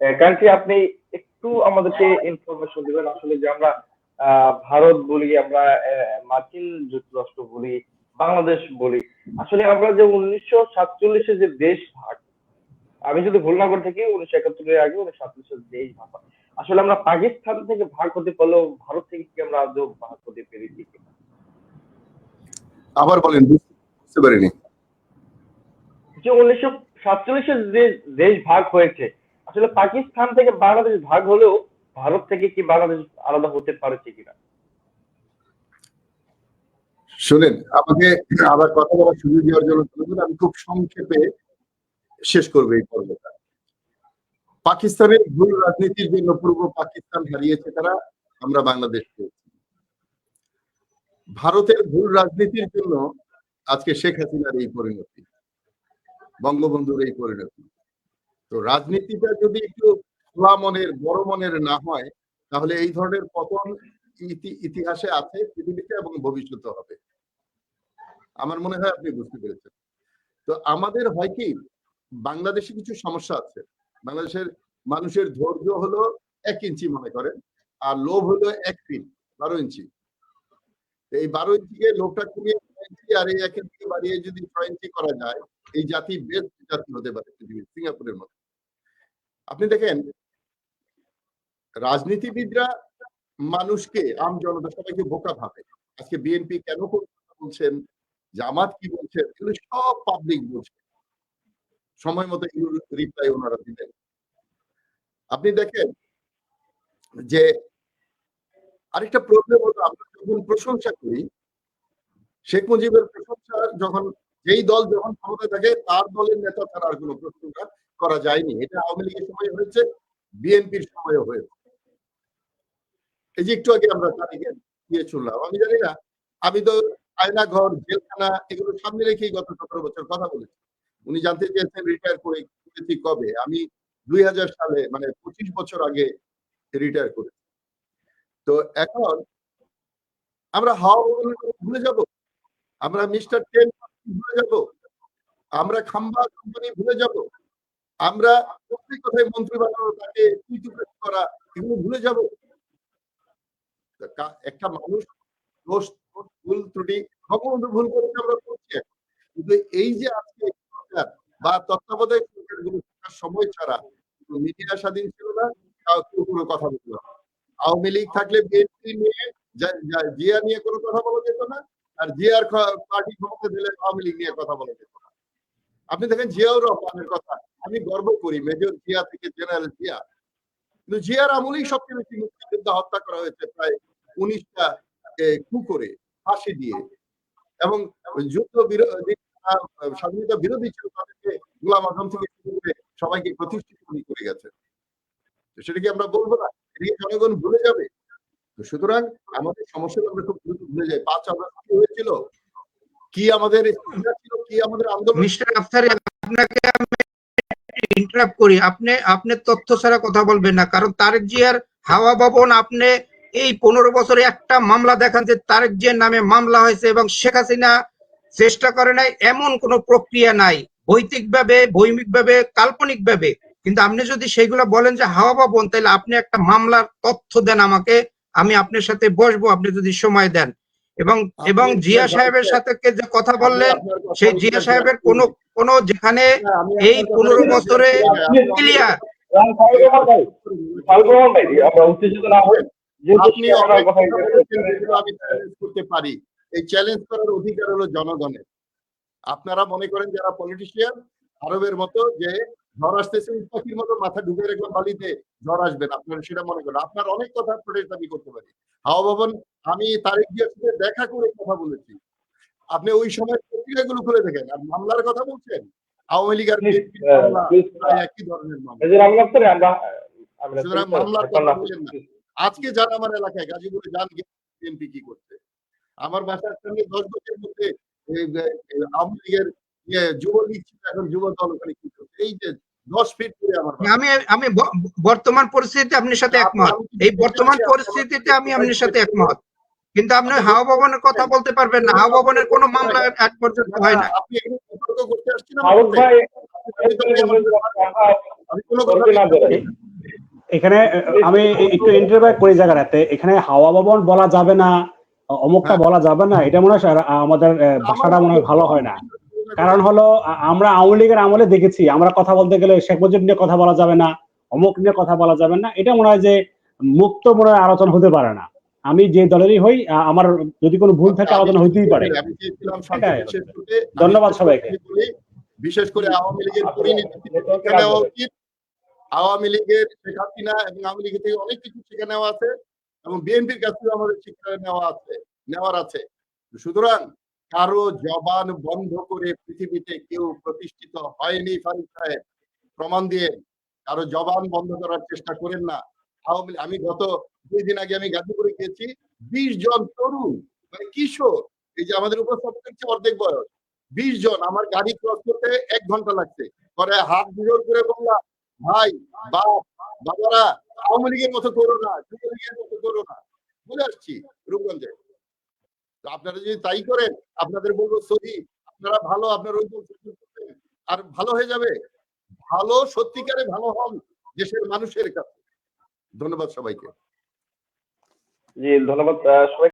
কারণ আপনি একটু আমাদেরকে ইনফরমেশন দিবেন। আসলে যে আমরা ভারত বলি আমরা মার্কিন যুক্তরাষ্ট্র বলি বাংলাদেশ বলি আসলে আমরা যে উনিশশো সাতচল্লিশে যে দেশ ভাগ আমি যদি ভুল না করে থাকি উনিশশো একাত্তরের আগে উনিশশো সাতচল্লিশের দেশ ভাগ আসলে আমরা পাকিস্তান থেকে ভাগ হতে পারলেও ভারত থেকে কি আমরা আদৌ ভাগ হতে পেরেছি? আবার বলেন বুঝতে পারিনি। যে উনিশশো সাতচল্লিশের যে দেশ ভাগ হয়েছে আসলে পাকিস্তান থেকে বাংলাদেশ ভাগ হলেও ভারত থেকে কি বাংলাদেশ আলাদা হতে পারেছে কিনা? শুনেন, আমাকে আবার কথা বলার সুযোগ দেওয়ার জন্য ধন্যবাদ। আমি খুব সংক্ষেপে শেষ করব এই পর্বটা। পাকিস্তানের ভুল রাজনীতির জন্য পূর্ব পাকিস্তান হারিয়েছে তারা, আমরা বাংলাদেশ পেয়েছি। ভারতের ভুল রাজনীতির জন্য আজকে শেখ হাসিনার এই পরিণতি, বঙ্গবন্ধুর এই পরিণতি। তো রাজনীতিটা যদি একটু খোলা মনের, বড় মনের না হয়, তাহলে এই ধরনের পতন ইতি- ইতিহাসে আছে, পৃথিবীতে এবং ভবিষ্যতে হবে। আমার মনে হয় আপনি বুঝতে পেরেছেন। তো আমাদের হয় কি, বাংলাদেশে কিছু সমস্যা আছে। বাংলাদেশের মানুষের ধৈর্য হলো এক ইঞ্চি মনে করেন, আর লোভ হলো এক ফিট, বারো ইঞ্চি। এই বারো ইঞ্চিকে লোভটা কমিয়ে ইঞ্চি আর এই এক ইঞ্চি বাড়িয়ে যদি ছয় ইঞ্চি করা যায়, এই জাতি বেস্ট জাতি হতে পারে পৃথিবীর, সিঙ্গাপুরের মতো। আপনি দেখেন, রাজনীতিবিদরা মানুষকে আম জনতা সবাইকে বোকা ভাবে। আজকে বিএনপি কেন বলছেন, জামাত কি বলছেন, এগুলো সব পাবলিক বলছে। সময় মতো রিপ্লাই ওনারা দিলেন। আপনি দেখেন যে আরেকটা প্রবলেম হলো, আমরা যখন প্রশংসা করি, শেখ মুজিবের প্রশংসা, যখন যেই দল যখন ক্ষমতায় থাকে, তার দলের নেতা ছাড়া আর কোনো প্রশংসা করা যায়নি। এটা আওয়ামী লীগের সময় হয়েছে, বিএনপির সময়ও হয়েছে। এই যে একটু আগে আমরা তারিখে দিয়ে শুনলাম, আমি জানি না আমি তো আয়না ঘর জেলখানা, এগুলো সামনে রেখেই গত সতেরো বছর কথা বলেছি। উনি জানতে চেয়েছেন রিটায়ার করে করেছি কবে? আমি দুই হাজার সালে মানে পঁচিশ বছর আগে রিটায়ার করেছি। তো এখন আমরা হাওয়া ভুলে যাব? আমরা মিস্টার টেন ভুলে যাব? আমরা খাম্বা কোম্পানি ভুলে যাব? আমরা প্রত্যেক কথায় মন্ত্রী বানানো তাকে করা, এগুলো ভুলে যাব। একটা মানুষ দোষ ভুল, ত্রুটি বঙ্গবন্ধু ভুল করেছে আমরা করছি কিন্তু এই যে আজকে সরকার বা তত্ত্বাবধায়ক থাকার সময় ছাড়া মিডিয়া স্বাধীন ছিল না কাউ কোনো কথা বলতো না। আওয়ামী লীগ থাকলে বিএনপি নিয়ে জিয়া নিয়ে কোনো কথা বলা যেত না, আর জিয়ার পার্টি ক্ষমতা দিলে আওয়ামী লীগ নিয়ে কথা বলা যেত না। আপনি দেখেন জিয়াউর রহমানের কথা। আমি গর্ব করি, মেজর জিয়া থেকে জেনারেল জিয়া। কিন্তু জিয়ার আমলেই সবচেয়ে বেশি মুক্তিযোদ্ধা হত্যা করা হয়েছে প্রায় উনিশটা কু করে, ফাঁসি দিয়ে। এবং যুদ্ধ বিরোধী স্বাধীনতা বিরোধী ছিল তাদেরকে গোলাম আজম থেকে শুরু করে সবাইকে প্রতিষ্ঠিত করে গেছেন। তো সেটা কি আমরা বলব না? এটা কি জনগণ ভুলে যাবে? তো সুতরাং আমাদের সমস্যা আমরা খুব দ্রুত ভুলে যাই। পাঁচ আগস্ট কি হয়েছিল? কি আমাদের কি আমাদের আন্দোলন মিস্টার আফসারি, আপনাকে আমি ইন্টারাপ্ট করি, আপনি আপনি তথ্য ছাড়া কথা বলবেন না। কারণ তারেক জিয়ার হাওয়া ভবন আপনি এই পনেরো বছরে একটা মামলা দেখান যে তারেক জিয়ার নামে মামলা হয়েছে এবং শেখ হাসিনা চেষ্টা করে নাই, এমন কোনো প্রক্রিয়া নাই। ভৌতিক ভাবে বৈমিক ভাবে কাল্পনিক ভাবে কিন্তু আপনি যদি সেইগুলো বলেন যে হাওয়া ভবন, তাহলে আপনি একটা মামলার তথ্য দেন আমাকে, আমি আপনার সাথে বসবো, আপনি যদি সময় দেন। এবং এবং জিয়া সাহেবের সাথে কে যে কথা বললেন সেই জিয়া সাহেবের কোন কোন যেখানে এই আপনার পনেরো বছরে ক্লিয়ার করতে পারি। এই চ্যালেঞ্জ করার অধিকার হলো জনগণের। আপনারা মনে করেন যারা পলিটিশিয়ান আরবের মতো যে ঝড় আসতেছে পাখির মতো মাথা ঢুকে রাখলাম বালিতে ঝড় আসবে না। আপনারা সেটা মনে করেন। আপনার অনেক কথা প্রোটেস্ট আমি করতে পারি। হাওয়া ভবন আমি তারেক জিয়ার সাথে দেখা করে কথা বলেছি। আপনি ওই সময় পত্রিকাগুলো খুলে দেখেন। আর মামলার কথা বলছেন? আওয়ামী লীগ আর please, প্রায় একই ধরনের মামলা। মামলার কথা বললেন না। আজকে যারা আমার এলাকায় গাজীপুরে যান বিএনপি কি করছে? আমার বাসার সঙ্গে দশ বছরের মধ্যে আওয়ামী লীগের ইয়ে, যুবলীগ ছিল এখন যুব দল ওখানে কি করছে? এই যে দশ ফিট আমি আমি বর্তমান পরিস্থিতিতে আপনার সাথে একমত। এই বর্তমান পরিস্থিতিতে আমি আপনার সাথে একমত। কিন্তু আপনি হাওয়া ভবনের কথা বলতে পারবেন না। হাওয়া ভবনের কোনো মামলা আজ পর্যন্ত হয় না। এখানে বিতর্ক করতে আসছেন ফারুক ভাই আমি কোনো কথা তর্কে না জড়াই। এখানে আহ, আমি একটু ইন্টারভিউ করি জায়গাটাতে এখানে হাওয়া ভবন বলা যাবে না অমুকটা হ্যাঁ। বলা যাবে না। এটা মনে হয় আমাদের ভাষাটা মনে হয় ভালো হয় না। কারণ হলো আমরা আওয়ামী লীগের আমলে দেখেছি আমরা কথা বলতে গেলে শেখ মুজিব নিয়ে কথা বলা যাবে না অমুক নিয়ে কথা বলা যাবে না এটা মনে হয় যে মুক্ত মনে হয় আলোচনা হতে পারে না। আমি যে দলেরই হই আমার যদি কোনো ভুল থাকে আলোচনা হইতেই পারে। ধন্যবাদ সবাইকে। বিশেষ করে আওয়ামী লীগের পরিণতি নেওয়া উচিত। আওয়ামী লীগের শেখ হাসিনা এবং আওয়ামী লীগের থেকে অনেক কিছু শিক্ষা নেওয়া আছে এবং বিএনপির কাছ থেকেও আমাদের শিক্ষা নেওয়া আছে নেওয়ার আছে। সুতরাং কারও জবান বন্ধ করে পৃথিবীতে কেউ প্রতিষ্ঠিত হয়নি ফারুক সাহেব। প্রমাণ দিয়ে কারও জবান বন্ধ করার চেষ্টা করেন না। আওয়ামী আমি গত দুই দিন আগে আমি গাজীপুরে গিয়েছি। বিশ জন তরুণ মানে কিশোর, এই যে আমাদের উপস্থাপক হচ্ছে অর্ধেক বয়স। বিশ জন, আমার গাড়ি ক্রস করতে এক ঘণ্টা লাগছে। পরে হাত জোর করে বললাম ভাই, বাপ, বাবারা, আওয়ামী লীগের মতো করো না যুবলীগের মতো করো না। বলে আসছি রূপগঞ্জে। আপনারা যদি তাই করেন, আপনাদের বলব সহি, আপনারা ভালো, আপনার ওই আর ভালো হয়ে যাবে? ভালো, সত্যিকারে ভালো হন দেশের মানুষের কাছে। ধন্যবাদ সবাইকে। জি, ধন্যবাদ সবাই